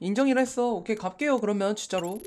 인정이라 했어. 오케이 갈게요. 그러면 진짜로.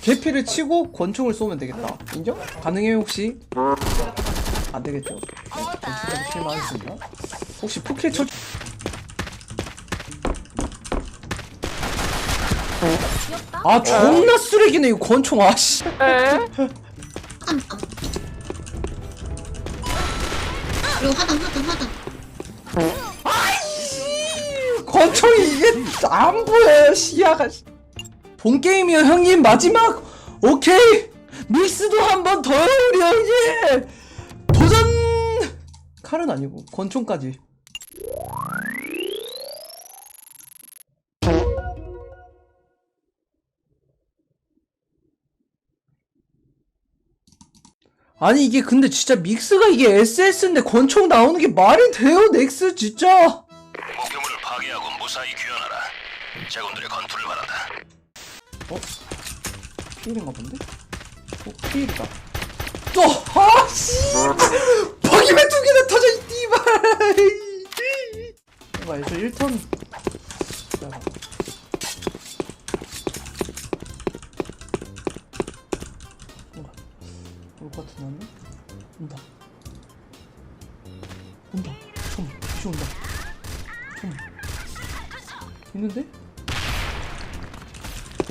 개피를 치고 권총을 쏘면 되겠다. 인정? 가능해요 혹시? 안 되겠죠. 전투까지 실망하겠습니다. 혹시 포킬 쳐? 아 존나 쓰레기네 이 권총 아씨. 그리고 화단 화단 화단 권총이 이게 안 보여요 시야가. 본 게임이요 형님 마지막 오케이 미스도 한 번 더요 우리 형님 도전. 칼은 아니고 권총까지. 아니 이게 근데 진짜 믹스가 이게 SS인데 권총 나오는 게 말이 돼요 넥스 진짜 목표물을 파괴하고 무사히 귀환하라. 제군들의 건투를 바란다. 피일인가 본데? 어 피일이다 또! 아 씨 버기맨 두 개나 터져 이 띠발 봐봐 저 1턴 있는데?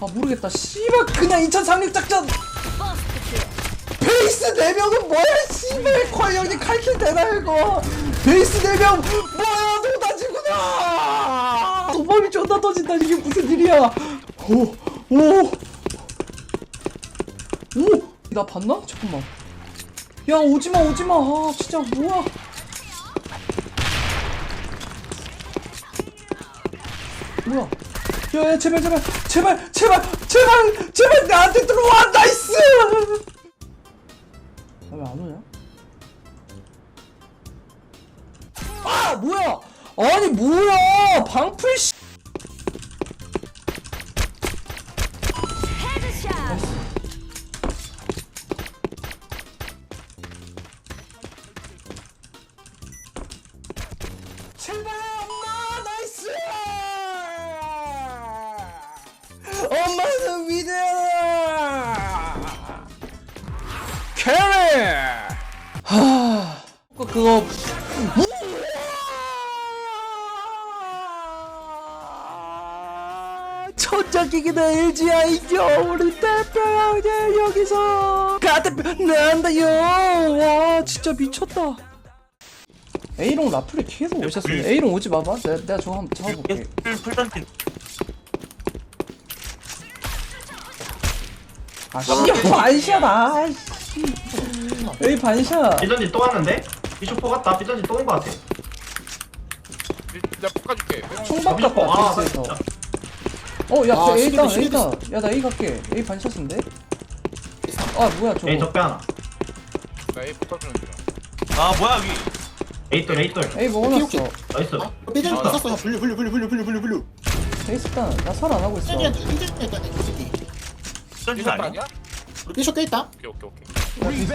아 모르겠다. 씨발 그냥 2천 상륙 작전! 베이스 4명은 뭐야 씨발! 과연 이 칼킬 되나 이거? 베이스 4명 뭐야 노다지구나! 도범이 존나 터진다 이게 무슨 일이야? 오오오 나 봤나? 잠깐만. 야 오지마 오지마. 아 진짜 뭐야 뭐야? 야, 야 제발 제발 제발 제발 제발 제발 나한테 들어와 나이스! 아, 왜안 오냐? 아 뭐야? 아니 뭐야? 방풀 씨 엄마는 위대하다. 캐리! 하. 그거. 천자기기다 LG야. 이겨. 우리 대표 형제 여기서. 가대표 난다요. 와 진짜 미쳤다. A롱 라플이 계속 오셨어요 A롱 오지 마봐. 내가, 내가 저거 한번 잡아볼게. 풀던진 아 씨야 반샷아 아이씨 A 반샷 삐전지 또 왔는데? 비쇼포 같다. 삐전지 또온거 같아. 내가 볶아줄게. 비쇼포 같다 아 베이스에서 진짜. 어야 아, A 다 시계도, A 다야나 A 갈게. A 반샷인데? 아 뭐야 저거. 에이 적배 하나. 나 A 볶아주는 중. 아 뭐야 여기. 에이돌 에이돌. A 먹어놨어. 나이스. 아, 나- 썼어. 분류 분류 분류 분류 분류 분류 베이스 단나설 안 하고 있어. 있다네 솔직 이거 아니야? 아니야? 껴있다. 오케이 오케이 오케이.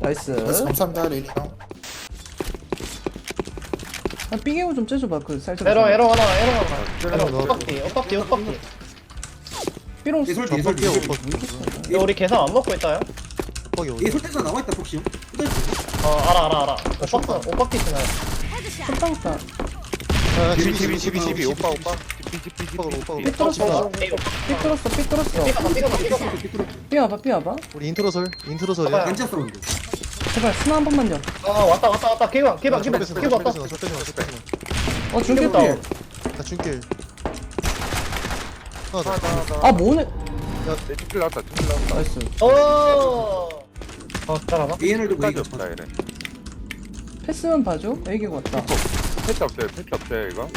나이스. 나이스 감사합니다 레이니 형. 아 삐개고 좀 째줘봐 그 살짝 에러 에러 하나 에러 하나. 에러 엇박기 엇박기 엇박기. 삐롱 예솔 예솔 예솔 이거 우리 계산 안 먹고 있다요? 예솔 떼서 나와 있다 혹시? 형어 알아 알아 알아. 엇박기 엇박기 있잖아요 깜짝이야 TV TV TV TV 오빠 오빠 삐뚤었어. 삐뚤었어. 삐뚤었어 삐가 삐가 삐와봐 삐와봐. 우리 인트로설 인트로설이야. 봐봐요. 단체 들어온대 제발 스나 한 번만요. 아 왔다 왔다 왔다. 개방 개방 개방 나 개방 왔다. 어 중계 삐겠다. 마나 중길 하나 더. 아 뭐네. 내 뒷길 나왔다. 뒷길 나왔다. 나이스. 어. 어 따라봐. ANR도 끝까지 없다 이래. 패스만 봐줘. 애기고 왔다. 패치 없대. 패치 없대 이거.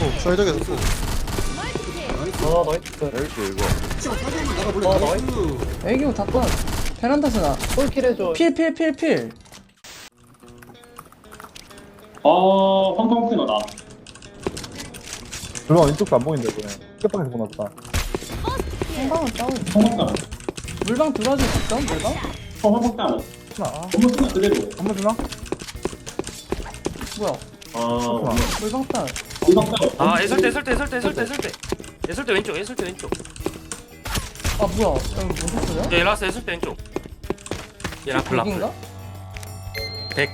어 쌀적에서 또어 나이스 여기 이거. 나가 볼래 어, 나이스 애기고 닫다 베란다 스나 홀킬 해줘 필필필필 어, 황동훈 너다. 그럼 왼쪽도 안 보이는데 이번에 끝방에서 보났다 한방은 다운 성공가. 물방 들어와줄 수 있어? 물방? 어, 황복대 하나. 아, 황복대 그대로. 한번 주나? 뭐야? 아, 물방탄. 황복대. 아 애설대 애설대 애설대 애설대 애설대 애설대 왼쪽 애설대 왼쪽 아 뭐야? 이거 무슨 소리야? 예 라스 애설대 왼쪽 예 라플 라플 여긴가? 백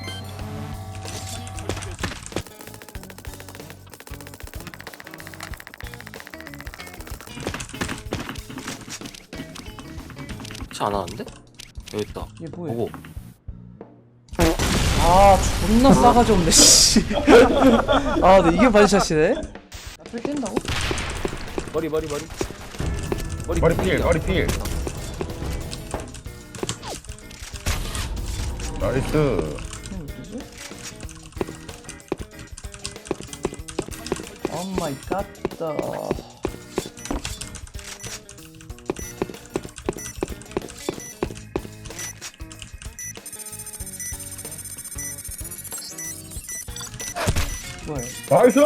차안 하는데? 여기 있다 이게 뭐야? 보고 아 존나 싸가지 없네 씨. 아 근데 이게 반샷이네. 앞을 뛴다고? 머리 머리 머리 머리 필 머리 필 나이스 뭐지? 오 마이 갓. 뭐야? 나이스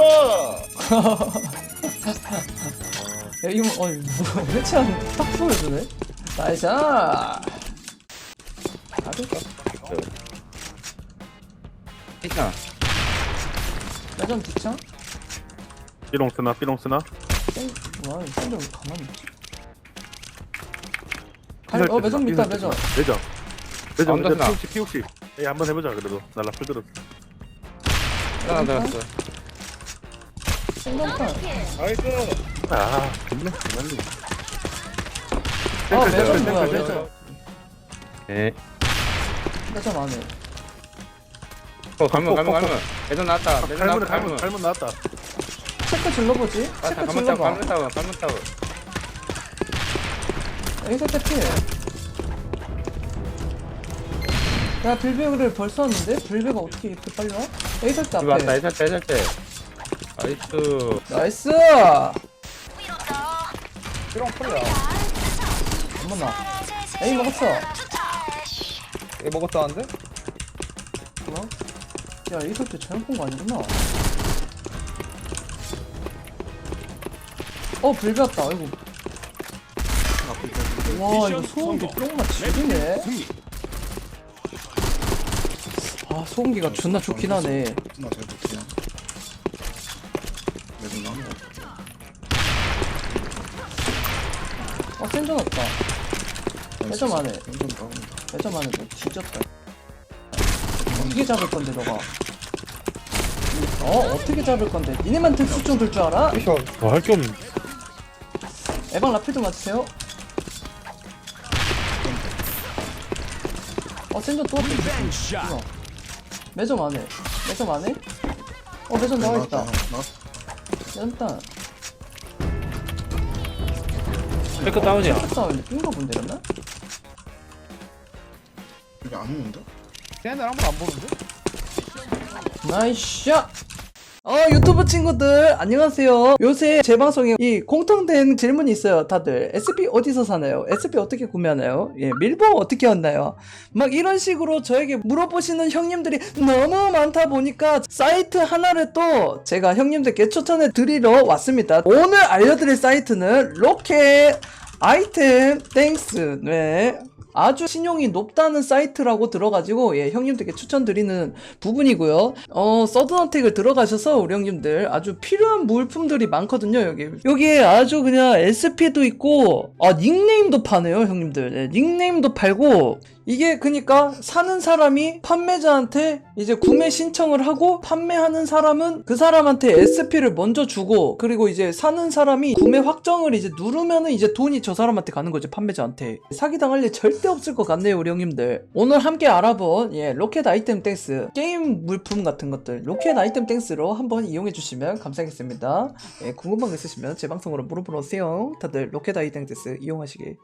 야 이거 뭐- 어이 뭐 해체한 딱 보여주네. 나이샤. 가볼까? 괜찮아 매점 뒷창? 삐롱 쓰나 삐롱 쓰나 땡. 와왜 가만히 있지? 갈, 어 매점 있다 매점. 매점 매점 쓰나? 피옥시 피옥시 에이 한번 해보자 그래도 나 라플 들었어 하나 들었어 생각판. 아아 매점 뭐야 매점. 네 매점 안에. 어 갈문 갈문 갈문 매점 나왔다 매점 갈문 나왔다 갈문 갈문 나왔다 체크 질러보지. 맞다 체크 질러봐. 갈문 타고 갈문 타고 여기서 때 피해. 야 빌베를 벌써 왔는데? 빌베가 어떻게 이렇게 빨리 와? 왔다 앞에. 때 애설 때 나이스 나이스! 삐롱 풀이야. 어머나. 에이 먹었어. 얘 먹었다는데? 뭐야? 야때 잘못 본 거 아니구나. 어 빌베 왔다. 아이고. 와 이거 소음기 뿅만 지리네. 아 소음기가 존나 좋긴 하네. 어 센전 없다. 매점 안에. 매점 안에 뭐 뒤졌다. 어떻게 잡을 건데 너가? 어 어떻게 잡을 건데? 니네만 특수총 들줄 알아? 할게 없네 에방 라필 좀 맞으세요. 어 센전 또 왔다. 어. 매점 안에. 매점 안에? 어 매점 나와 있다. 연다. 백크 다운이야 싸우는데 삥가 본데 였나 여기 안 오는데? 쟤네들 한 번 안 보는데? 나이스 어 유튜브 친구들 안녕하세요 요새 제 방송에 이 공통된 질문이 있어요 다들 SP 어디서 사나요? SP 어떻게 구매하나요? 예 밀봉 어떻게 왔나요? 막 이런 식으로 저에게 물어보시는 형님들이 너무 많다 보니까 사이트 하나를 또 제가 형님들께 추천해 드리러 왔습니다 오늘 알려드릴 사이트는 로켓 아이템 땡스 네 아주 신용이 높다는 사이트라고 들어가지고 예 형님들께 추천드리는 부분이고요. 어 서든어택을 들어가셔서 우리 형님들 아주 필요한 물품들이 많거든요 여기. 여기에 아주 그냥 SP도 있고 아 닉네임도 파네요 형님들. 예, 닉네임도 팔고 이게 그니까 사는 사람이 판매자한테 이제 구매 신청을 하고 판매하는 사람은 그 사람한테 SP를 먼저 주고 그리고 이제 사는 사람이 구매 확정을 이제 누르면은 이제 돈이 저 사람한테 가는 거죠 판매자한테. 사기당할 일 절대 없을 것 같네요 우리 형님들. 오늘 함께 알아본 예 로켓 아이템 땡스 게임 물품 같은 것들 로켓 아이템 땡스로 한번 이용해 주시면 감사하겠습니다. 예 궁금한 거 있으시면 제 방송으로 물어보러 오세요. 다들 로켓 아이템 땡스 이용하시길